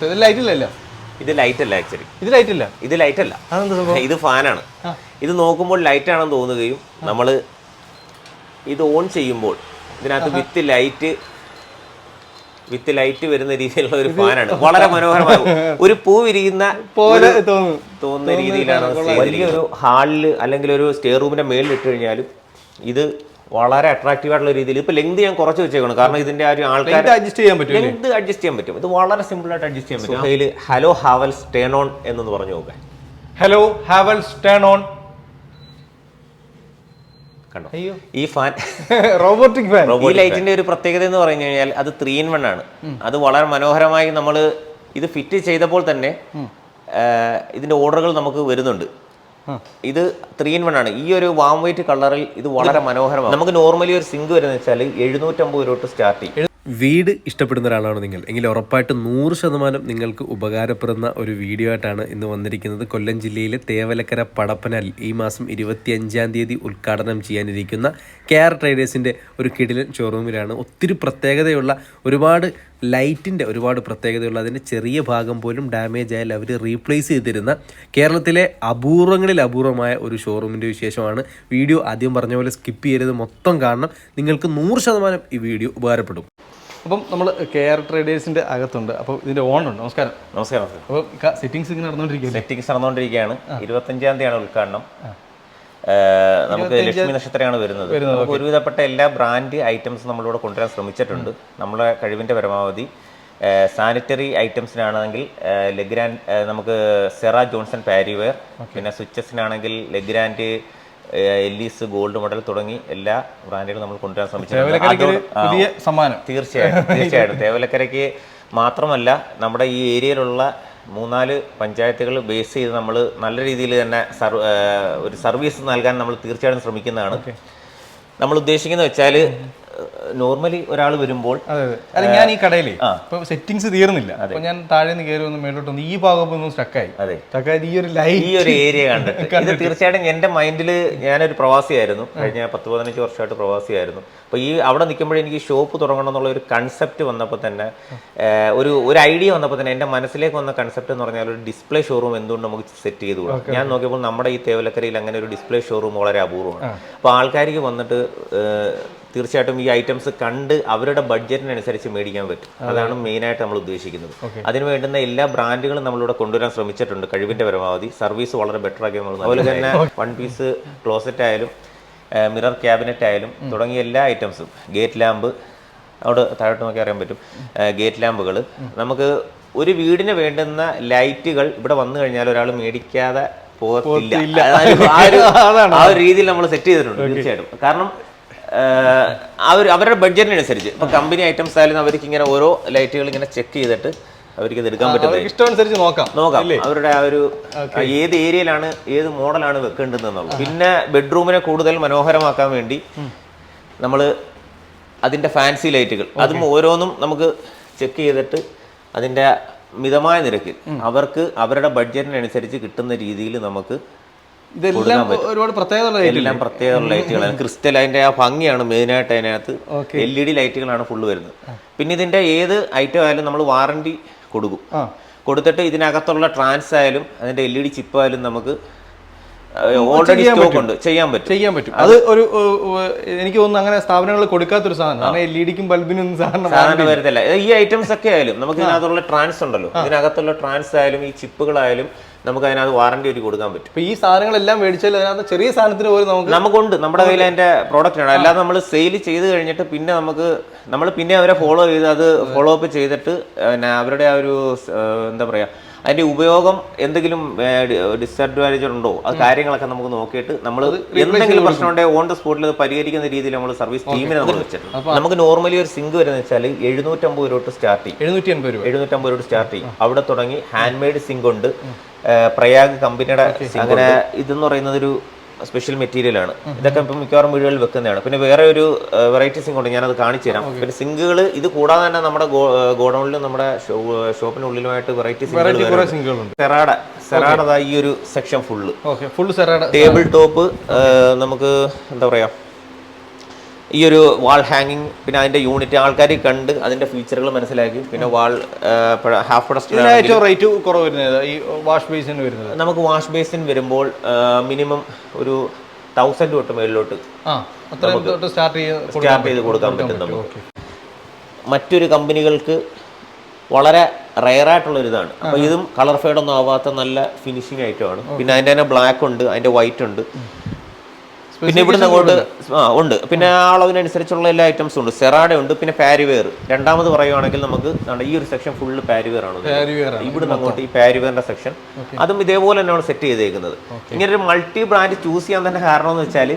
ഇത് ലൈറ്റ് ഇല്ലല്ലോ. ഇത് ലൈറ്റ് അല്ല ആക്ച്വലി ഇത് ലൈറ്റ് ഇല്ല. ഇത് ലൈറ്റ് അല്ല. ഇത് ഫാനാണ് ഇത് നോക്കുമ്പോൾ ലൈറ്റ് ആണെന്ന് തോന്നുകയും നമ്മൾ ഇത് ഓൺ ചെയ്യുമ്പോൾ ഇതിനകത്ത് വിത്ത് ലൈറ്റ് വിത്ത് ലൈറ്റ് വരുന്ന രീതിയിലുള്ള ഒരു ഫാനാണ് വളരെ മനോഹരമായ ഒരു പൂ വിരിയുന്ന പോലെ തോന്നുന്നു രീതിയിലാണ് വലിയൊരു ഹാളിൽ അല്ലെങ്കിൽ ഒരു സ്റ്റേ റൂമിന്റെ മേളിൽ ഇട്ട് കഴിഞ്ഞാലും ഇത് വളരെ അട്രാക്റ്റീവ് ആയിട്ടുള്ള രീതിയിൽ ഇപ്പൊ ലെങ്ത് ഞാൻ കുറച്ച് വെച്ചേക്കണം കാരണം ഇതിന്റെ ആ ഒരു ആൾക്കാർ അഡ്ജസ്റ്റ് ചെയ്യാൻ പറ്റും ലെങ്ത് അഡ്ജസ്റ്റ് ചെയ്യാൻ പറ്റും. ഇത് വളരെ സിമ്പിൾ ആയിട്ട് അഡ്ജസ്റ്റ് ചെയ്യാൻ പറ്റും. അതിൽ ഹലോ ഹാവൽസ് ടേൺ ഓൺ എന്ന് പറഞ്ഞു നോക്കാം. ഹലോ ഹാവൽസ് ടേൺ ഓൺ കണ്ടോ? ഈ ഫാൻ റോബോട്ടിക് ഫാൻ ഈ ലൈറ്റിന്റെ ഒരു പ്രത്യേകത എന്ന് പറഞ്ഞു കഴിഞ്ഞാൽ അത് ത്രീ ഇൻ വൺ ആണ്. അത് വളരെ മനോഹരമായി നമ്മൾ ഇത് ഫിറ്റ് ചെയ്തപ്പോൾ തന്നെ ഇതിന്റെ ഓർഡറുകൾ നമുക്ക് വരുന്നുണ്ട്. ഇത് ത്രീ ഇൻ വൺ ആണ്. ഈ ഒരു വാം വൈറ്റ് കളറിൽ ഇത് വളരെ മനോഹരമാണ്. നമുക്ക് നോർമലി ഒരു സിങ്ക് വരുന്നത് വെച്ചാൽ എഴുന്നൂറ്റമ്പത് രൂപ തൊട്ട് സ്റ്റാർട്ട് ചെയ്യും. വീട് ഇഷ്ടപ്പെടുന്ന ഒരാളാണ് നിങ്ങൾ. എങ്കിൽ ഉറപ്പായിട്ടും നൂറ് ശതമാനം നിങ്ങൾക്ക് ഉപകാരപ്പെടുന്ന ഒരു വീഡിയോ ആയിട്ടാണ് ഇന്ന് വന്നിരിക്കുന്നത്. കൊല്ലം ജില്ലയിലെ തേവലക്കര പടപ്പനൽ ഈ മാസം ഇരുപത്തിയഞ്ചാം തീയതി ഉദ്ഘാടനം ചെയ്യാനിരിക്കുന്ന കെയർ ട്രേഡേഴ്സിന്റെ ഒരു കിടിലൻ ഷോറൂമിലാണ് ഒത്തിരി പ്രത്യേകതയുള്ള ഒരുപാട് ലൈറ്റിന്റെ ഒരുപാട് പ്രത്യേകതയുള്ള അതിന്റെ ചെറിയ ഭാഗം പോലും ഡാമേജ് ആയാൽ അവർ റീപ്ലേസ് ചെയ്തിരുന്ന കേരളത്തിലെ അപൂർവങ്ങളിൽ അപൂർവമായ ഒരു ഷോറൂമിന്റെ വിശേഷമാണ്. വീഡിയോ ആദ്യം പറഞ്ഞ പോലെ സ്കിപ്പ് ചെയ്യരുത്. മൊത്തം കാണണം. നിങ്ങൾക്ക് നൂറ് ശതമാനം ഈ വീഡിയോ ഉപകാരപ്പെടും. അപ്പം നമ്മൾ കെയർ ട്രേഡേഴ്സിന്റെ ട്രേഡേഴ്സിന്റെ അകത്തുണ്ട്. അപ്പോൾ ഇതിന്റെ ഓൺ ഉണ്ട്. നമസ്കാരം. നമസ്കാരം അപ്പോൾ സെറ്റിംഗ്സ് ഇങ്ങനെ നടന്നുകൊണ്ടിരിക്കുകയാണ് സെറ്റിംഗ്സ് നടന്നുകൊണ്ടിരിക്കുകയാണ് ഇരുപത്തഞ്ചാം തീയതിയാണ് ഉദ്ഘാടനം. നമുക്ക് ലക്ഷ്മി നക്ഷത്രമാണ് വരുന്നത്. നമുക്ക് ഒരുവിധപ്പെട്ട എല്ലാ ബ്രാൻഡ് ഐറ്റംസ് നമ്മളിവിടെ കൊണ്ടുവരാൻ ശ്രമിച്ചിട്ടുണ്ട്. നമ്മുടെ കഴിവിന്റെ പരമാവധി. സാനിറ്ററി ഐറ്റംസിനാണെങ്കിൽ ലെഗ്രാൻഡ് നമുക്ക് സെറ ജോൺസൺ പാരിവെയർ പിന്നെ സ്വിച്ചസിനാണെങ്കിൽ ലെഗ്രാൻഡ് എല്ലീസ് ഗോൾഡ് മോഡൽ തുടങ്ങി എല്ലാ ബ്രാൻഡുകളും നമ്മൾ കൊണ്ടുവരാൻ ശ്രമിച്ചിട്ടുണ്ട്. തീർച്ചയായിട്ടും തീർച്ചയായിട്ടും. തേവലക്കരയ്ക്ക് മാത്രമല്ല നമ്മുടെ ഈ ഏരിയയിലുള്ള മൂന്നാൽ പഞ്ചായത്തുകൾ ബേസ് ചെയ്ത് നമ്മൾ നല്ല രീതിയിൽ തന്നെ സർവ ഒരു സർവീസ് നൽകാൻ നമ്മൾ തീർച്ചയായിട്ടും ശ്രമിക്കുന്നതാണ്. നമ്മൾ ഉദ്ദേശിക്കുന്നത് വെച്ചാൽ നോർമലി ഒരാൾ വരുമ്പോൾ അതെ ഞാൻ ഈ കടയിൽ ഇപ്പൊ സെറ്റിംഗ്സ് തീർന്നില്ല. അപ്പൊ ഞാൻ താഴെ നിന്ന് കയറി ഒന്ന് മേലോട്ട് വന്ന് ഈ ഭാഗം ഒന്ന് സ്റ്റക്കായി അതെ. സ്റ്റക്കായത് ഈ ഒരു ഈ ഒരു ഏരിയ കണ്ടിട്ട് ഇത് തീർച്ചയായിട്ടും എന്റെ മൈൻഡിൽ ഞാനൊരു പ്രവാസിയായിരുന്നു. കഴിഞ്ഞ പത്ത് പതിനഞ്ച് വർഷമായിട്ട് പ്രവാസിയായിരുന്നു. അപ്പോൾ ഈ അവിടെ നിൽക്കുമ്പോഴേ എനിക്ക് ഷോപ്പ് തുടങ്ങണം എന്നുള്ള ഒരു കൺസെപ്റ്റ് വന്നപ്പോൾ തന്നെ ഒരു ഒരു ഐഡിയ വന്നപ്പോൾ തന്നെ എന്റെ മനസ്സിലേക്ക് വന്ന കൺസെപ്റ്റ് എന്ന് പറഞ്ഞാൽ ഒരു ഡിസ്പ്ലേ ഷോറൂം എന്തുകൊണ്ട് നമുക്ക് സെറ്റ് ചെയ്തുകൂടാ ഞാൻ നോക്കിയപ്പോൾ നമ്മുടെ ഈ തേവലക്കരയിൽ അങ്ങനെ ഒരു ഡിസ്പ്ലേ ഷോറൂം വളരെ അപൂർവമാണ്. അപ്പോൾ ആൾക്കാർക്ക് വന്നിട്ട് തീർച്ചയായിട്ടും ഈ ഐറ്റംസ് കണ്ട് അവരുടെ ബഡ്ജറ്റിനനുസരിച്ച് മേടിക്കാൻ പറ്റും. അതാണ് മെയിനായിട്ട് നമ്മൾ ഉദ്ദേശിക്കുന്നത്. അതിന് വേണ്ടുന്ന എല്ലാ ബ്രാൻഡുകളും നമ്മളിവിടെ കൊണ്ടുവരാൻ ശ്രമിച്ചിട്ടുണ്ട്. കഴിവിന്റെ പരമാവധി. സർവീസ് വളരെ ബെറ്റർ ആക്കി നമ്മൾ അതുപോലെ തന്നെ വൺ പീസ് ക്ലോസറ്റ് ആയാലും മിറർ ക്യാബിനറ്റ് ആയാലും തുടങ്ങിയ എല്ലാ ഐറ്റംസും. ഗേറ്റ് ലാമ്പ് അവിടെ താഴോട്ട് നോക്കി അറിയാൻ പറ്റും. ഗേറ്റ് ലാമ്പുകൾ നമുക്ക് ഒരു വീടിന് വേണ്ടുന്ന ലൈറ്റുകൾ ഇവിടെ വന്നു കഴിഞ്ഞാൽ ഒരാൾ മേടിക്കാതെ പോകത്തില്ല. ആ ഒരു രീതിയിൽ നമ്മൾ സെറ്റ് ചെയ്തിട്ടുണ്ട് തീർച്ചയായിട്ടും. കാരണം ഒരു അവരുടെ ബഡ്ജറ്റിനനുസരിച്ച്. ഇപ്പൊ കമ്പനി ഐറ്റംസ് ആയാലും അവർക്ക് ഇങ്ങനെ ഓരോ ലൈറ്റുകൾ ഇങ്ങനെ ചെക്ക് ചെയ്തിട്ട് അവർക്ക് ഇത് എടുക്കാൻ പറ്റുന്നത്. ഇഷ്ടം ഇഷ്ടമനുസരിച്ച് നോക്കാം നോക്കാം. അവരുടെ ആ ഒരു ഏത് ഏരിയയിലാണ് ഏത് മോഡലാണ് വെക്കേണ്ടതെന്നുള്ളത് പിന്നെ ബെഡ്റൂമിനെ കൂടുതൽ മനോഹരമാക്കാൻ വേണ്ടി നമ്മൾ അതിന്റെ ഫാൻസി ലൈറ്റുകൾ. അതും ഓരോന്നും നമുക്ക് ചെക്ക് ചെയ്തിട്ട് അതിന്റെ മിതമായ നിരക്കിൽ അവർക്ക് അവരുടെ ബഡ്ജറ്റിനനുസരിച്ച് കിട്ടുന്ന രീതിയിൽ നമുക്ക് ഇതെല്ലാം ഒരുപാട് പ്രത്യേകതയുള്ള എല്ലാം പ്രത്യേകതയുള്ള ലൈറ്റുകളാണ് ക്രിസ്റ്റൽ അതിന്റെ ആ ഭംഗിയാണ് മെയിനായിട്ട് അതിനകത്ത്. എൽ ഇ ഡി ലൈറ്റുകളാണ് ഫുള്ള് വരുന്നത്. പിന്നെ ഇതിന്റെ ഏത് ഐറ്റം ആയാലും നമ്മൾ വാറണ്ടി കൊടുക്കും. കൊടുത്തിട്ട് ഇതിനകത്തുള്ള ട്രാൻസ് ആയാലും അതിന്റെ എൽ ഇ ഡി ചിപ്പ് ആയാലും നമുക്ക് ഓൾറെഡി സ്റ്റോക്ക് ഉണ്ട്. ചെയ്യാൻ പറ്റും. ചെയ്യാൻ പറ്റും. അത് ഒരു എനിക്ക് തോന്നുന്നു അങ്ങനെ സ്ഥാപനങ്ങൾ കൊടുക്കാത്തൊരു സാധനം. എൽ ഇ ഡിക്കും ബൾബിനും സാധനം വരത്തില്ല. ഈ ഐറ്റംസ് ഒക്കെ ആയാലും നമുക്ക് ഇതിനകത്തുള്ള ട്രാൻസ് ഉണ്ടല്ലോ. ഇതിനകത്തുള്ള ട്രാൻസ് ആയാലും ഈ ചിപ്പുകളായാലും നമുക്ക് അതിനകത്ത് വാറണ്ടി ഒരു കൊടുക്കാൻ പറ്റും. ഇപ്പൊ ഈ സാധനങ്ങളെല്ലാം മേടിച്ചാൽ അതിനകത്ത് ചെറിയ സാധനത്തിന് പോലും നമുക്ക് നമുക്കുണ്ട്. നമ്മുടെ കയ്യിൽ അതിന്റെ പ്രോഡക്റ്റ് ആണ് അല്ലാതെ നമ്മൾ സെയിൽ ചെയ്ത് കഴിഞ്ഞിട്ട് പിന്നെ നമുക്ക് നമ്മൾ പിന്നെ അവരെ ഫോളോ ചെയ്ത് അത് ഫോളോ അപ്പ് ചെയ്തിട്ട് പിന്നെ അവരുടെ ആ ഒരു എന്താ പറയാ അതിന്റെ ഉപയോഗം എന്തെങ്കിലും ഡിസഡ്വാന്റേജ് ഉണ്ടോ? അത് കാര്യങ്ങളൊക്കെ നമുക്ക് നോക്കിയിട്ട് നമ്മൾ എന്തെങ്കിലും പ്രശ്നം ഉണ്ടെങ്കിൽ ഓൺ ദ സ്പോട്ടിൽ അത് പരിഹരിക്കുന്ന രീതിയിൽ നമ്മൾ സർവീസ് ടീമിനെ നമ്മൾ വെച്ചിട്ടുണ്ട്. നമുക്ക് നോർമലി ഒരു സിങ്ക് വരുന്നത് വെച്ചാൽ എഴുന്നൂറ്റമ്പത് രൂപ തൊട്ട് സ്റ്റാർട്ട് ചെയ്യും. എഴുന്നൂറ്റമ്പത് രൂപ. എഴുന്നൂറ്റമ്പത് രൂപ സ്റ്റാർട്ട് ചെയ്യും. അവിടെ തുടങ്ങി ഹാൻഡ് മെയ്ഡ് സിങ്ക് ഉണ്ട് പ്രയാഗ് കമ്പനിയുടെ അങ്ങനെ ഇതെന്ന് പറയുന്നത് ഒരു സ്പെഷ്യൽ മെറ്റീരിയൽ ആണ്. ഇതൊക്കെ ഇപ്പം മിക്കവാറും വീടുകളിൽ വെക്കുന്നതാണ്. പിന്നെ വേറെ ഒരു വെറൈറ്റി സിങ്ക് ഉണ്ട് ഞാനത് കാണിച്ചു തരാം. പിന്നെ സിങ്കുകൾ ഇത് കൂടാതെ തന്നെ നമ്മുടെ ഗോഡൌണിലും നമ്മുടെ ഷോപ്പിനുള്ളിലുമായിട്ട് വെറൈറ്റി സിങ്കുകൾ സെറാഡ സെറാഡ ഈ ഒരു സെക്ഷൻ ഫുള്ള് ഫുൾ സെറാഡ്. ടേബിൾ ടോപ്പ് നമുക്ക് എന്താ പറയാ ഈ ഒരു വാൾ ഹാങ്ങിങ് പിന്നെ അതിന്റെ യൂണിറ്റ് ആൾക്കാർ കണ്ട് അതിന്റെ ഫീച്ചറുകൾ മനസ്സിലാക്കി. പിന്നെ വാൾ ഹാഫ് ഏറ്റവും റേറ്റ് കുറവ് വരുന്നത് ഈ വാഷ് ബേസിന് വരുന്നത്? നമുക്ക് വാഷ് ബേസിൻ വരുമ്പോൾ മിനിമം ഒരു തൗസൻഡ് തൊട്ട് മേളിലോട്ട് സ്റ്റാർട്ട് ചെയ്ത് കൊടുക്കാൻ പറ്റും. നമുക്ക്. മറ്റൊരു കമ്പനികൾക്ക് വളരെ റയർ ആയിട്ടുള്ള ഒരു ഇതാണ്. അപ്പൊ ഇതും കളർ ഫേഡ് ഒന്നും ആവാത്ത നല്ല ഫിനിഷിംഗ് ഐറ്റമാണ് പിന്നെ അതിന്റെ തന്നെ ബ്ലാക്ക് ഉണ്ട് അതിന്റെ വൈറ്റ് ഉണ്ട്. പിന്നെ ഇവിടുന്ന് അങ്ങോട്ട് ആ ഉണ്ട്. പിന്നെ ആ. അളവിനനുസരിച്ചുള്ള എല്ലാ ഐറ്റംസും ഉണ്ട്. സെറാഡ ഉണ്ട് പിന്നെ പാരിവെയർ രണ്ടാമത് പറയുവാണെങ്കിൽ നമുക്ക് ഈ ഒരു സെക്ഷൻ ഫുള്ള് പാരിവെയർ ആണ് ഇവിടുന്ന് അങ്ങോട്ട് ഈ പാരിവെയറിന്റെ സെക്ഷൻ അതും ഇതേപോലെ തന്നെയാണ് സെറ്റ് ചെയ്തേക്കുന്നത്. ഇങ്ങനെ ഒരു മൾട്ടി ബ്രാൻഡ് ചൂസ് ചെയ്യാൻ തന്നെ കാരണം എന്ന് വെച്ചാൽ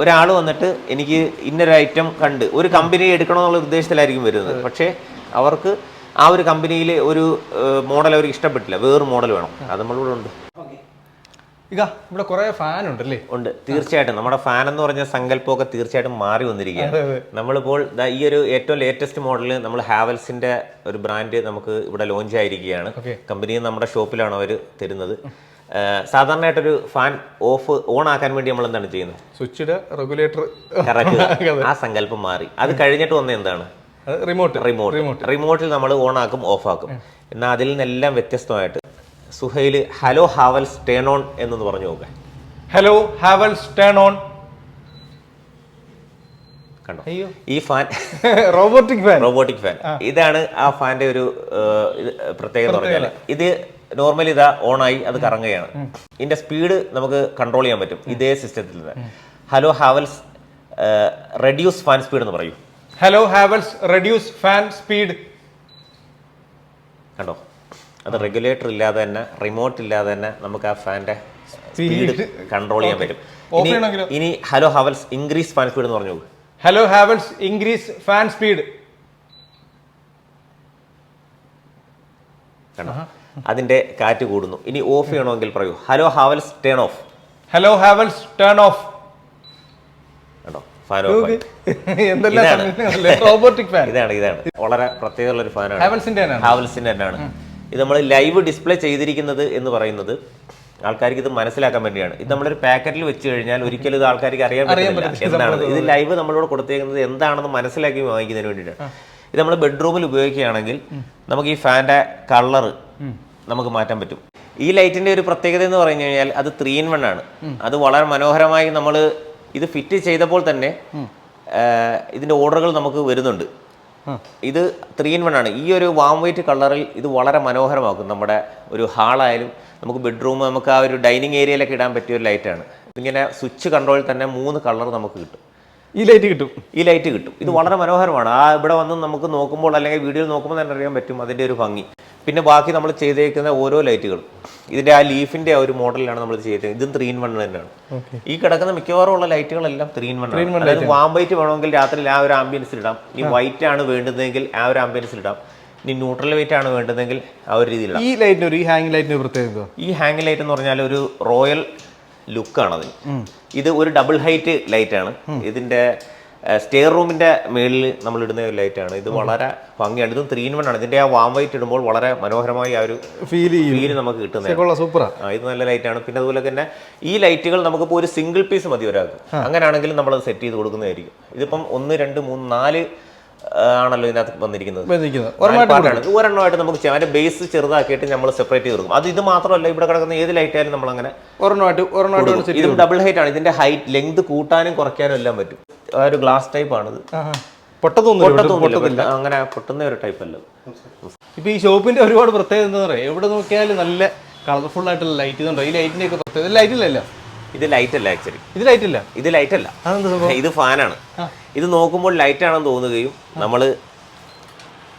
ഒരാൾ വന്നിട്ട് എനിക്ക് ഇന്നൊരു ഐറ്റം കണ്ട് ഒരു കമ്പനി എടുക്കണമെന്നുള്ള ഉദ്ദേശത്തിലായിരിക്കും വരുന്നത്. പക്ഷേ അവർക്ക് ആ ഒരു കമ്പനിയിലെ ഒരു മോഡൽ അവർക്ക് ഇഷ്ടപ്പെട്ടില്ല. വേറൊരു മോഡൽ വേണം. അത് നമ്മളിവിടെ ഉണ്ട്. ഇക ഇവിടെ കുറെ ഫാൻ ഉണ്ടല്ലേ ഉണ്ട്. തീർച്ചയായിട്ടും. നമ്മുടെ ഫാൻ എന്ന് പറഞ്ഞ സങ്കല്പമൊക്കെ തീർച്ചയായിട്ടും മാറി വന്നിരിക്കുകയാണ്. നമ്മളിപ്പോൾ ഈ ഒരു ഏറ്റവും ലേറ്റസ്റ്റ് മോഡൽ നമ്മൾ ഹാവൽസിന്റെ ഒരു ബ്രാൻഡ് നമുക്ക് ഇവിടെ ലോഞ്ച് ആയിരിക്കുകയാണ്. കമ്പനി നമ്മുടെ ഷോപ്പിലാണ് അവർ തരുന്നത്. സാധാരണയായിട്ടൊരു ഫാൻ ഓഫ് ഓൺ ആക്കാൻ വേണ്ടി നമ്മൾ എന്താണ് ചെയ്യുന്നത്? സ്വിച്ചിയുടെ റെഗുലേറ്റർ ആ സങ്കല്പം മാറി. അത് കഴിഞ്ഞിട്ട് വന്ന എന്താണ്? റിമോട്ട് റിമോട്ട് റിമോട്ടിൽ നമ്മൾ ഓൺ ആക്കും ഓഫ് ആക്കും. എന്നാൽ അതിൽ നിന്നെല്ലാം വ്യത്യസ്തമായിട്ട് Suhail hello Havells turn on എന്നൊന്ന് പറഞ്ഞു നോക്കാം. ഹലോ ഹാവൽസ് ടേൺ ഓൺ കണ്ടോ? ഈ fan robotic fan robotic fan ഇതാണ് ആ ഫാന്റെ ഒരു പ്രത്യേകത പറഞ്ഞാൽ ഇത് നോർമലി ഇതാ ഓൺ ആയി അത് കറങ്ങുകയാണ്. ഇതിന്റെ സ്പീഡ് നമുക്ക് കൺട്രോൾ ചെയ്യാൻ പറ്റും ഇതേ സിസ്റ്റത്തിൽ നിന്ന് hello Havells reduce fan speed എന്ന് പറയൂ. Hello Havells reduce fan speed കണ്ടോ? അത് റെഗുലേറ്റർ ഇല്ലാതെ തന്നെ റിമോട്ട് ഇല്ലാതെ തന്നെ നമുക്ക് ആ ഫാന്റെ സ്പീഡ് കൺട്രോൾ ചെയ്യാൻ പറ്റും. ഇനി- hello Havells increase fan speed എന്ന് പറഞ്ഞു. Hello Havells increase fan speed അതിന്റെ കാറ്റ് കൂടുന്നു. ഇനി ഓഫ് ചെയ്യണമെങ്കിൽ പറയൂ. Hello Havells turn off hello Havells turn off ഇതാണ്. ഇതാണ് ഇതാണ്. വളരെ പ്രത്യേകതയുള്ള ഒരു ഫാനാണ് ഹാവൽസിന്റെ തന്നെയാണ്. ഇത് നമ്മൾ ലൈവ് ഡിസ്പ്ലേ ചെയ്തിരിക്കുന്നത് എന്ന് പറയുന്നത് ആൾക്കാർക്ക് ഇത് മനസ്സിലാക്കാൻ വേണ്ടിയാണ്. ഇത് നമ്മളൊരു പാക്കറ്റിൽ വെച്ച് കഴിഞ്ഞാൽ ഒരിക്കലും ഇത് ആൾക്കാർക്ക് അറിയാൻ പറ്റില്ല ഇത് ലൈവ് നമ്മളോട് കൊടുത്തേക്കുന്നത് എന്താണെന്ന് മനസ്സിലാക്കി വാങ്ങിക്കുന്നതിന് വേണ്ടിയിട്ടാണ്. ഇത് നമ്മൾ ബെഡ്റൂമിൽ ഉപയോഗിക്കുകയാണെങ്കിൽ നമുക്ക് ഈ ഫാന്റെ കളറ് നമുക്ക് മാറ്റാൻ പറ്റും. ഈ ലൈറ്റിന്റെ ഒരു പ്രത്യേകത എന്ന് പറഞ്ഞു കഴിഞ്ഞാൽ അത് ത്രീ ഇൻ വൺ ആണ്. അത് വളരെ മനോഹരമായി നമ്മൾ ഇത് ഫിറ്റ് ചെയ്തപ്പോൾ തന്നെ ഇതിന്റെ ഓർഡറുകൾ നമുക്ക് വരുന്നുണ്ട്. ഇത് ത്രീ ഇൻ വൺ ആണ്. ഈ ഒരു വാം വൈറ്റ് കളറിൽ ഇത് വളരെ മനോഹരമാക്കും. നമ്മുടെ ഒരു ഹാളായാലും നമുക്ക് ബെഡ്റൂം നമുക്ക് ആ ഒരു ഡൈനിങ് ഏരിയയിലൊക്കെ ഇടാൻ പറ്റിയ ഒരു ലൈറ്റാണ് ഇതിങ്ങനെ സ്വിച്ച് കൺട്രോളിൽ തന്നെ മൂന്ന് കളർ നമുക്ക് കിട്ടും. ഈ ലൈറ്റ് കിട്ടും. ഈ ലൈറ്റ് കിട്ടും. ഇത് വളരെ മനോഹരമാണ്. ആ ഇവിടെ വന്ന് നമുക്ക് നോക്കുമ്പോൾ അല്ലെങ്കിൽ വീഡിയോയിൽ നോക്കുമ്പോൾ തന്നെ അറിയാൻ പറ്റും അതിന്റെ ഒരു ഭംഗി. പിന്നെ ബാക്കി നമ്മൾ ചെയ്തേക്കുന്ന ഓരോ ലൈറ്റുകളും ഇതിന്റെ ആ ലീഫിന്റെ ആ ഒരു മോഡലിലാണ് നമ്മൾ ചെയ്തേക്കുന്നത്. ഇതും ത്രീ ഇൻ വൺ തന്നെയാണ്. ഈ കിടക്കുന്ന മിക്കവാറും ഉള്ള ലൈറ്റുകളെല്ലാം ത്രീ ഇൻ വൺ അതായത് വാം വൈറ്റ് വേണമെങ്കിൽ രാത്രിയിൽ ആ ഒരു ആംബിയൻസിൽ ഇടാം. ഈ വൈറ്റ് ആണ് വേണ്ടുന്നതെങ്കിൽ ആ ഒരു ആംബിയൻസിൽ ഇടാം. ഇനി ന്യൂട്രൽ വൈറ്റ് ആണ് വേണ്ടതെങ്കിൽ ആ ഒരു രീതിയിലാണ് ഈ ലൈറ്റിന് ഒരു ഈ ഹാങ് ലൈറ്റിന് പ്രത്യേകത ഈ ഹാങ് ലൈറ്റ് എന്ന് പറഞ്ഞാൽ ഒരു റോയൽ ലുക്കാണ് അതിന് ഇത് ഒരു ഡബിൾ ഹൈറ്റ് ലൈറ്റ് ആണ് ഇതിന്റെ സ്റ്റെയർ റൂമിന്റെ മേളിൽ നമ്മൾ ഇടുന്ന ഒരു ലൈറ്റ് ആണ് ഇത് വളരെ ഭംഗിയാണ്. ഇതും ത്രീ ഇൻ വൺ ആണ്. ഇതിന്റെ ആ വാം വൈറ്റ് ഇടുമ്പോൾ വളരെ മനോഹരമായി ആ ഒരു ഫീൽ ഫീൽ നമുക്ക് കിട്ടുന്നത് കൊള്ളാം സൂപ്പറാ ആ. ഇത് നല്ല ലൈറ്റ് ആണ് പിന്നെ അതുപോലെ തന്നെ ഈ ലൈറ്റുകൾ നമുക്കിപ്പോൾ ഒരു സിംഗിൾ പീസ് മതി ഒരാൾക്ക്. അങ്ങനെയാണെങ്കിലും നമ്മൾ സെറ്റ് ചെയ്ത് കൊടുക്കുന്നതായിരിക്കും. ഇതിപ്പം ഒന്ന് രണ്ട് മൂന്ന് നാല് ആണല്ലോ ഇതിനകത്ത് വന്നിരിക്കുന്നത്. ഒരെണ്ണമായിട്ട് നമുക്ക് ചെയ്യാം. അതിന്റെ ബേസ് ചെറുതാക്കിയിട്ട് നമ്മൾ സെപ്പറേറ്റ് ചെയ്ത് കൊടുക്കും. അത് ഇത് മാത്രമല്ല ഇവിടെ കിടക്കുന്ന ഏത് ലൈറ്റ് ആയാലും നമ്മൾ അങ്ങനെ ഇത് ഡബിൾ ഹൈറ്റ് ആണ്. ഇതിന്റെ ഹൈറ്റ് ലെങ്ത് കൂട്ടാനും കുറയ്ക്കാനും എല്ലാം പറ്റും. ആ ഒരു ഗ്ലാസ് ടൈപ്പ് ആണിത്. പൊട്ടത്തൊന്നുമില്ല. പൊട്ടത്തൊന്നുമില്ല. അങ്ങനെ പൊട്ടുന്ന ഒരു ടൈപ്പ് അല്ല. ഇപ്പൊ ഈ ഷോപ്പിന്റെ ഒരുപാട് പ്രത്യേകത എന്താ പറയാ? എവിടെ നോക്കിയാലും നല്ല കളർഫുൾ ആയിട്ടുള്ള ലൈറ്റ് ഇതുണ്ടോ. ഈ ലൈറ്റിന്റെ ഒക്കെ പ്രത്യേകത ലൈറ്റ് ഇല്ലല്ലോ. ഇത് ലൈറ്റ് അല്ല ആക്ച്വലി ഇത് ലൈറ്റ് അല്ല ഇത് ലൈറ്റ് അല്ല. ഇത് ഫാനാണ് ഇത് നോക്കുമ്പോൾ ലൈറ്റ് ആണെന്ന് തോന്നുകയും നമ്മൾ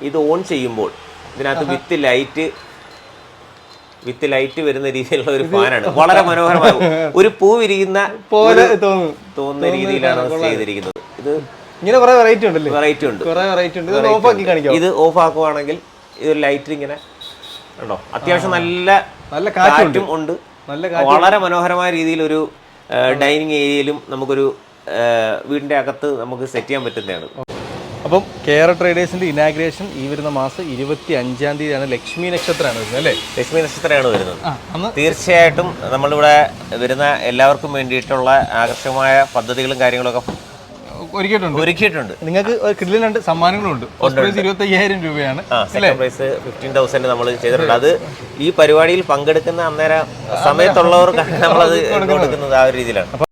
ഇത് ഓൺ ചെയ്യുമ്പോൾ ഇതിനകത്ത് വിത്ത് ലൈറ്റ് വിത്ത് ലൈറ്റ് വരുന്ന രീതിയിലുള്ള ഒരു ഫാനാണ് വളരെ മനോഹരമായ ഒരു പൂ വിരിയുന്ന പോലെ തോന്നുന്നു രീതിയിലാണ് ചെയ്തിരിക്കുന്നത്. ഇത് ഇങ്ങനെ കുറെ വെറൈറ്റി ഉണ്ടല്ലേ? വെറൈറ്റി ഉണ്ട്. കുറെ വെറൈറ്റി ഉണ്ട്. ഇത് ഓഫ് ആക്കി കാണിക്കാം ഇത് ഓഫ് ആക്കുവാണെങ്കിൽ ഇതൊരു ലൈറ്റ് ഇങ്ങനെ ഉണ്ടോ? അത്യാവശ്യം നല്ല നല്ല കാറ്റും ഉണ്ട്. നല്ല വളരെ മനോഹരമായ രീതിയിൽ ഒരു ഡൈനിങ് ഏരിയയിലും നമുക്കൊരു വീടിന്റെ അകത്ത് നമുക്ക് സെറ്റ് ചെയ്യാൻ പറ്റുന്നതാണ്. അപ്പം കേരള ട്രേഡേഴ്സിന്റെ ഇനാഗ്രേഷൻ ഈ വരുന്ന മാസം ഇരുപത്തി അഞ്ചാം തീയതിയാണ് ലക്ഷ്മി നക്ഷത്രമാണ് വരുന്നത് അല്ലേ? ലക്ഷ്മി നക്ഷത്രമാണ് വരുന്നത്. തീർച്ചയായിട്ടും നമ്മളിവിടെ വരുന്ന എല്ലാവർക്കും വേണ്ടിയിട്ടുള്ള ആകർഷകമായ പദ്ധതികളും കാര്യങ്ങളൊക്കെ ഒരുക്കിയിട്ടുണ്ട്. ഒരുക്കിയിട്ടുണ്ട്. നിങ്ങൾക്ക് കിഡിലിന് രണ്ട് സമ്മാനങ്ങളും ഉണ്ട് ഫസ്റ്റ് ഇരുപത്തി അയ്യായിരം രൂപയാണ്. പ്രൈസ് ഫിഫ്റ്റീൻ തൗസൻഡ് നമ്മൾ ചെയ്തിട്ടുണ്ട്. അത് ഈ പരിപാടിയിൽ പങ്കെടുക്കുന്ന അന്നേരം സമയത്തുള്ളവർക്കാണ് നമ്മളത് കൊടുക്കുന്നത് ആ ഒരു രീതിയിലാണ്.